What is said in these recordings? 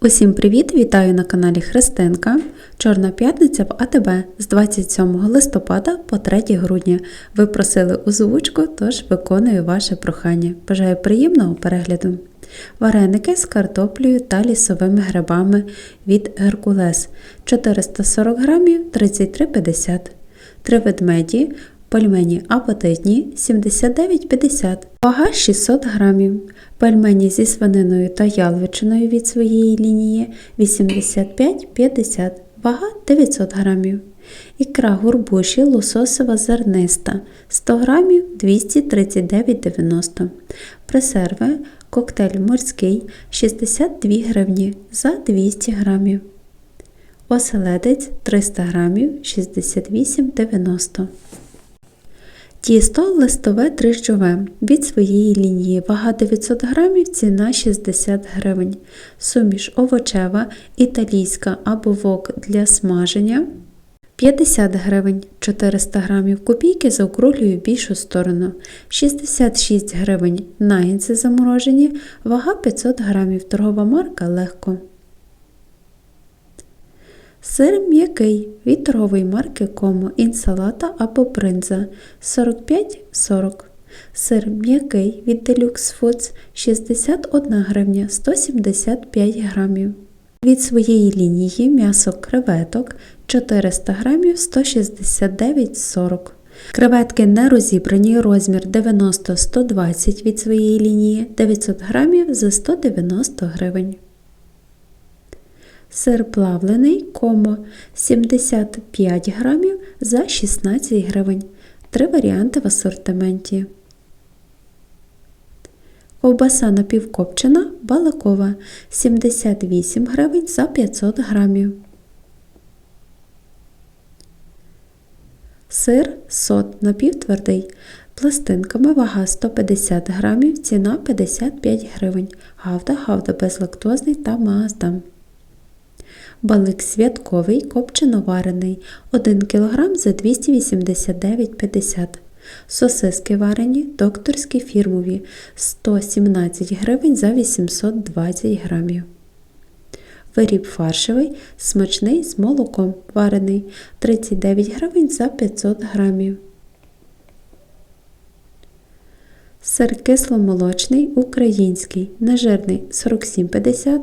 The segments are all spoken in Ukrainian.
Усім привіт! Вітаю на каналі Христинка. Чорна п'ятниця в АТБ з 27 листопада по 3 грудня. Ви просили озвучку, тож виконую ваше прохання. Бажаю приємного перегляду. Вареники з картоплею та лісовими грибами від Геркулес 440 грамів 33,50 Три ведмеді Пельмені апетитні 79,50, вага 600 грамів. Пельмені зі свининою та яловичиною від своєї лінії 85,50, вага 900 грамів. Ікра гурбуші лососова зерниста 100 грамів 239,90. Пресерви коктейль морський 62 гривні за 200 грамів. Оселедець 300 грамів 68,90. Тісто листове дріжджове. Від своєї лінії, вага 900 грамів, ціна 60 гривень. Суміш овочева, італійська або вок для смаження. 50 гривень, 400 грамів копійки заокруглюю більшу сторону. 66 гривень. Нагінці заморожені, вага 500 грамів, торгова марка легко. Сир м'який від торгової марки Комо, інсалата або бринза 45-40. Сир м'який від Deluxe Foods 61 гривня 175 грамів. Від своєї лінії м'ясо креветок 400 грамів 169,40. Креветки не розібрані, розмір 90-120 від своєї лінії 900 грамів за 190 гривень. Сир плавлений комо 75 грамів за 16 гривень. Три варіанти в асортименті. Ковбаса напівкопчена балакова 78 гривень за 500 грамів. Сир сот напівтвердий. Пластинками вага 150 грамів, ціна 55 гривень. Гавда, гавда безлактозний та маасдам. Балик святковий копчено-варений 1 кг за 289,50 Сосиски варені докторські фірмові 117 гривень за 820 грамів. Виріб фаршевий смачний з молоком варений 39 гривень за 500 грамів. Сир кисломолочний, український, нежирний 47,50,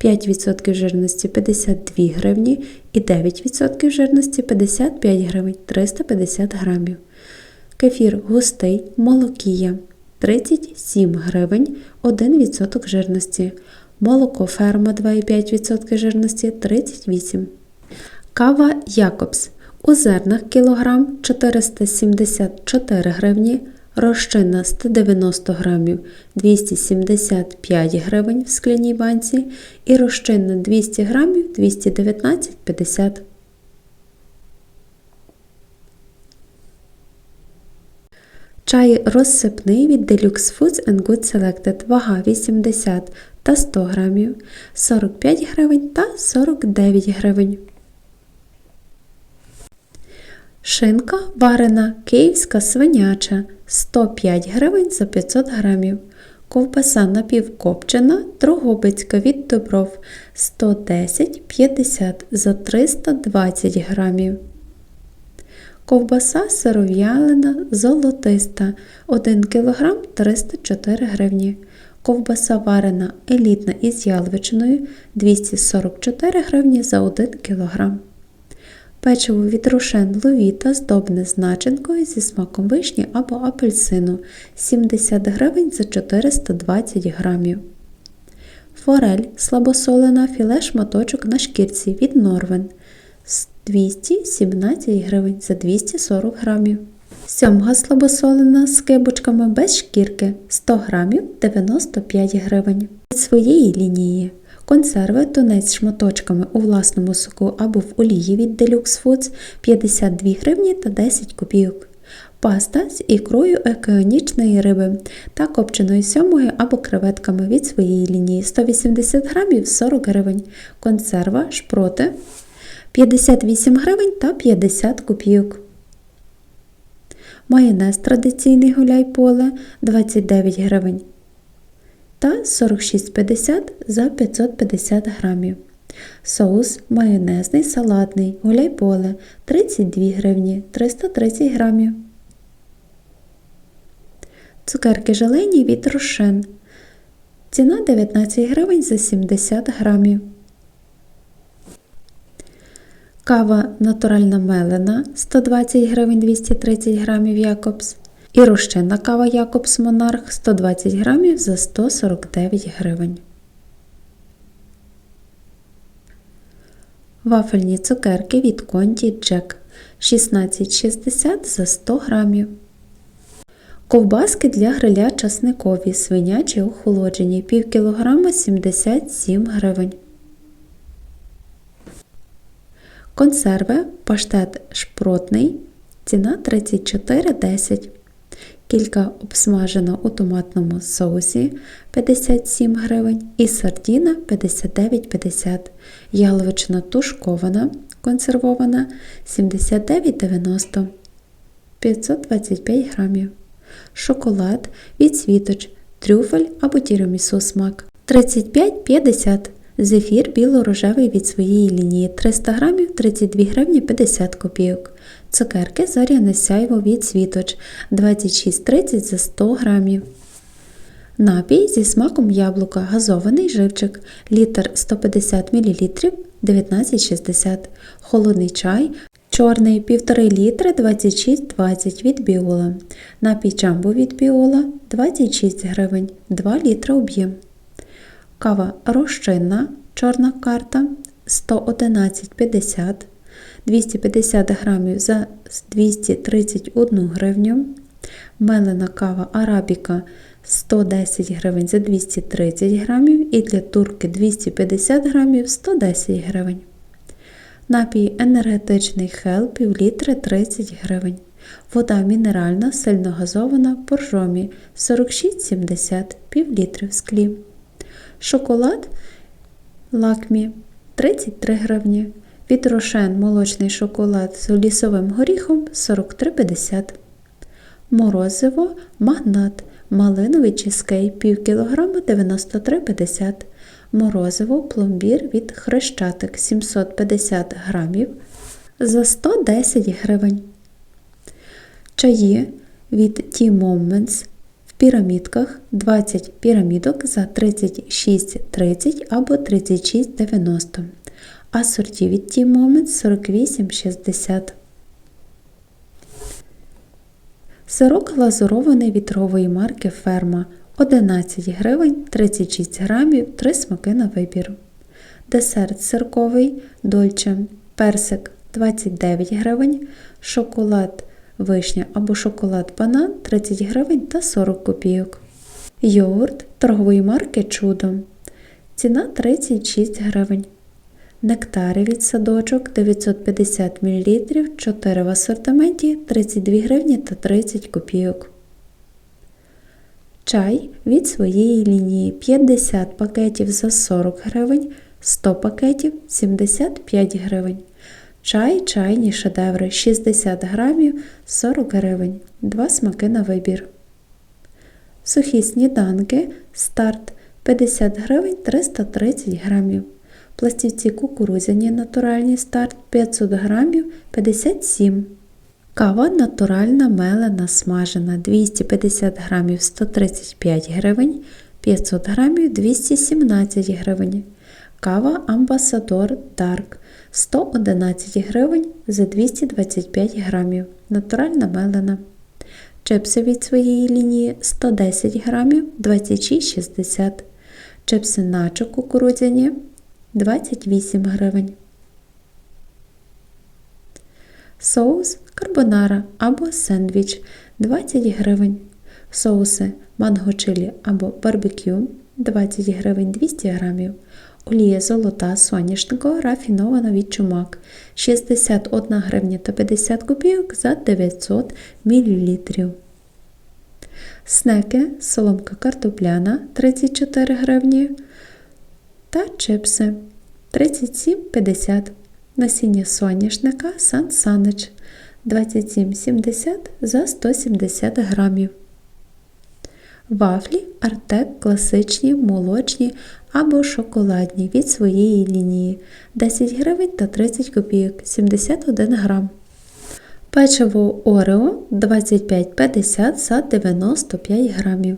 5% жирності 52 гривні і 9% жирності 55 гривень 350 грамів. Кефір густий, молокія 37 гривень 1% жирності. Молоко ферма 2,5% жирності 38 Кава Якобс у зернах кілограм 474 гривні розчинна 190 грамів 275 гривень в скляній банці і розчинна 200 грамів 219,50 Чай розсипний від Deluxe Foods and Good Selected, вага 80 та 100 грамів, 45 гривень та 49 гривень. Шинка варена київська свиняча 105 гривень за 500 грамів. Ковбаса напівкопчена Дрогобицька від Добров 110-50 за 320 грамів. Ковбаса сиров'ялина золотиста 1 кг 304 гривні. Ковбаса варена елітна із яловичиною 244 гривні за 1 кг. Печиво від рошен ловіта здобне з начинкою зі смаком вишні або апельсину 70 гривень за 420 грамів. Форель слабосолена філе шматочок на шкірці від Норвен 217 гривень за 240 грамів. Сьомга слабосолена з кибочками без шкірки 100 грамів 95 гривень. Від своєї лінії Консерви тунець з шматочками у власному соку або в олії від Deluxe Foods 52 гривні та 10 копійок. Паста з ікрою океанічної риби та копченою сьомою або креветками від своєї лінії 180 грамів 40 гривень. Консерва шпроти 58 гривень та 50 копійок. Майонез традиційний гуляй поле 29 гривень та 46,50 за 550 грамів. Соус майонезний салатний гуляйполе 32 гривні 330 грамів. Цукерки желені від Рошен. Ціна 19 гривень за 70 грамів. Кава натуральна мелена 120 гривень 230 грамів Якобс. І розчинна кава Якобс Монарх 120 грамів за 149 гривень. Вафельні цукерки від Конті Джек 16,60 за 100 грамів. Ковбаски для гриля часникові, свинячі охолоджені, пів кілограма 77 гривень. Консерви паштет шпротний, ціна 34,10 Кілька обсмажена у томатному соусі 57 гривень і сардіна 59,50 Яловичина тушкована, консервована 79,90 525 грамів. Шоколад від світоч, трюфель або тірамісу смак 35,50 Зефір біло-рожевий від своєї лінії 300 грамів 32 гривні 50 копійок. Цукерки зоряне сяйво від світоч 26,30 за 100 грамів. Напій зі смаком яблука газований живчик літр 150 мл 19,60 Холодний чай чорний 1,5 літра 26,20 від біола. Напій джамбо від біола 26 гривень 2 літра об'єм. Кава розчинна, чорна карта 111,50 250 грамів за 231 гривню. Мелена кава арабіка 110 гривень за 230 грамів і для турки 250 грамів 110 гривень. Напій енергетичний хел пів літри 30 гривень. Вода мінеральна, сильно газована, поржомі 46,70 пів літри в склі. Шоколад лакмі 33 гривні. Від рошен молочний шоколад з лісовим горіхом 43,50 Морозиво магнат. Малиновий чизкей пів кілограма 93,50 Морозиво пломбір від хрещатик 750 грамів за 110 гривень. Чаї від Tea Moments пірамідках 20 пірамідок за 36,30 або 36,90 Асорті від Tea Moments 48,60 Сирок глазурований вітрової марки Ферма 11 гривень 36 грамів 3 смаки на вибір. Десерт сирковий Дольче персик 29 гривень, шоколад вишня або шоколад банан 30 гривень та 40 копійок. Йогурт торгової марки Чудо. Ціна 36 гривень. Нектари від садочок 950 мл 4 в асортименті 32 гривні та 30 копійок. Чай від своєї лінії 50 пакетів за 40 гривень, 100 пакетів 75 гривень. Чай, чайні шедеври 60 грамів 40 гривень. Два смаки на вибір. Сухі сніданки старт 50 гривень 330 грамів. Пластівці кукурудзяні натуральні старт 500 грамів 57 Кава натуральна мелена смажена 250 грамів 135 гривень, 500 грамів 217 гривень. Кава Амбасадор Дарк 111 гривень за 225 грамів. Натуральна мелена. Чипси від своєї лінії 110 грамів 26,60 Чипси начо кукурудзяні 28 гривень. Соус карбонара або сендвіч 20 гривень. Соуси манго чилі або барбекю 20 гривень 200 грамів. Олія золота соняшникова рафінована від чумак 61 гривня та 50 копійок за 900 мл. Снеки соломка картопляна 34 гривні та чипси 37,50 Насіння соняшника Сан Санич 27,70 за 170 грамів. Вафлі Артек класичні, молочні або шоколадні від своєї лінії 10 гривень та 30 копійок 71 грам. Печиво Орео 25,50 за 95 грамів.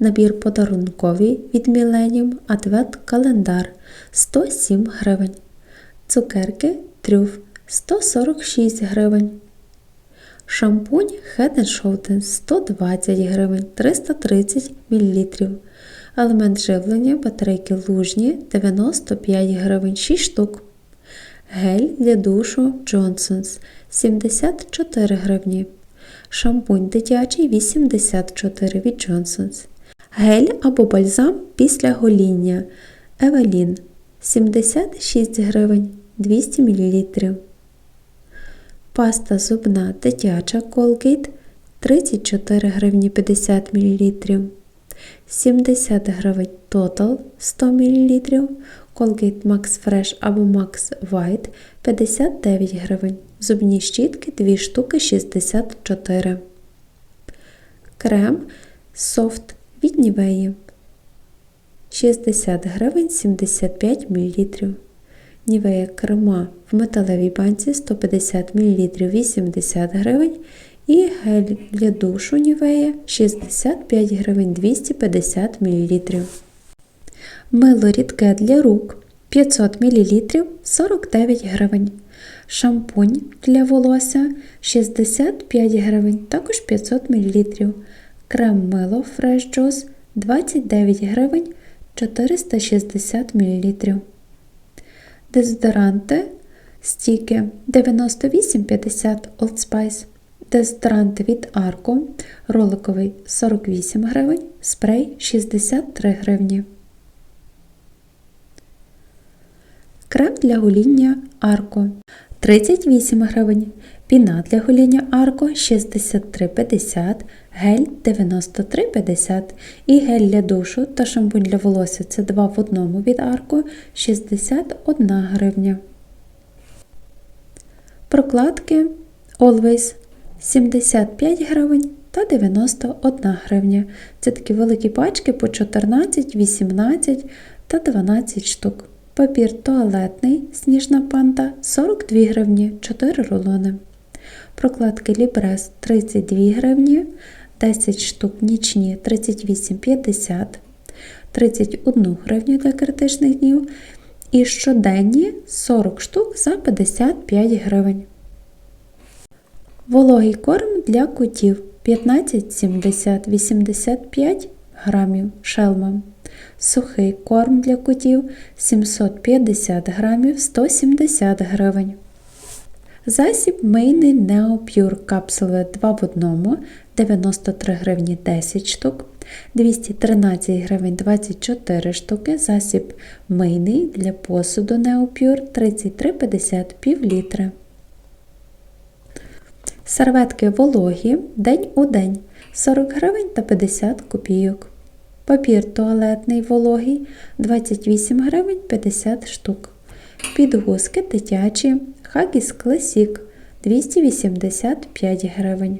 Набір подарунковий від Millennium Advent календар 107 гривень. Цукерки Трюф 146 гривень. Шампунь Head Shoulders 120 гривень 330 мл. Елемент живлення батарейки лужні 95 гривень 6 штук. Гель для душу Johnson's 74 гривні. Шампунь дитячий 84 від Johnson's. Гель або бальзам після гоління Евелін 76 гривень 200 мл. Паста зубна дитяча Colgate 34 гривні 50 мл. 70 гривень Total 100 мл. Colgate Max Fresh або Max White 59 гривень. Зубні щітки 2 штуки 64. Крем Soft від Нівеї 60 гривень 75 мл. Нівея крема в металевій банці 150 мл 80 гривень. І гель для душу Нівея 65 гривень 250 мл. Мило рідке для рук 500 мл 49 гривень. Шампунь для волосся 65 гривень, також 500 мл. Крем мило Fresh Juice 29 гривень 460 мл. Дезодоранти стіки 98,50 Old Spice. Дезодоранти від Арко, роликовий 48 гривень, спрей 63 гривні. Крем для гоління Арко 38 гривень. Піна для гоління Арко 63,50, гель 93,50 і гель для душу та шампунь для волосся це 2 в одному від Арко 61 гривня. Прокладки Always 75 гривень та 91 гривня. Це такі великі пачки по 14, 18 та 12 штук. Папір туалетний сніжна панда 42 гривні 4 рулони. Прокладки Лібрес 32 гривні, 10 штук нічні 38,50, 31 гривню для критичних днів. І щоденні 40 штук за 55 гривень. Вологий корм для котів 15,70-85 грамів шелмом. Сухий корм для котів 750 грамів 170 гривень. Засіб мийний Neopure капсули 2 в 1 93 гривні 10 штук, 213 гривень 24 штуки. Засіб мийний для посуду Neopure 33,50 пів літри. Серветки вологі день у день 40 гривень та 50 копійок. Папір туалетний вологий 28 гривень 50 штук. Підгузки дитячі Huggies Classic 285 гривень.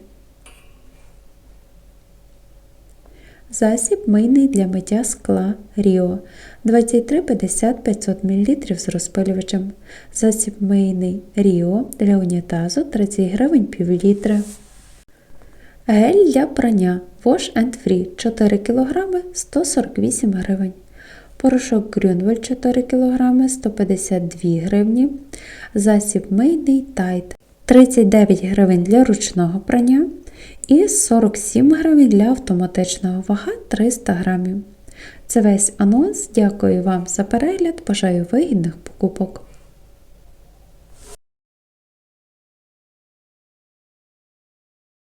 Засіб мийний для миття скла Ріо 23,50 500 мл з розпилювачем. Засіб мийний Ріо для унітазу 30 гривень пів літра. Гель для прання Wash and Free 4 кг 148 гривень. Порошок Грюнвель 4 кг 152 гривні. Засіб мийний Тайт 39 гривень для ручного прання і 47 гривень для автоматичного вага 300 грамів. Це весь анонс. Дякую вам за перегляд. Бажаю вигідних покупок!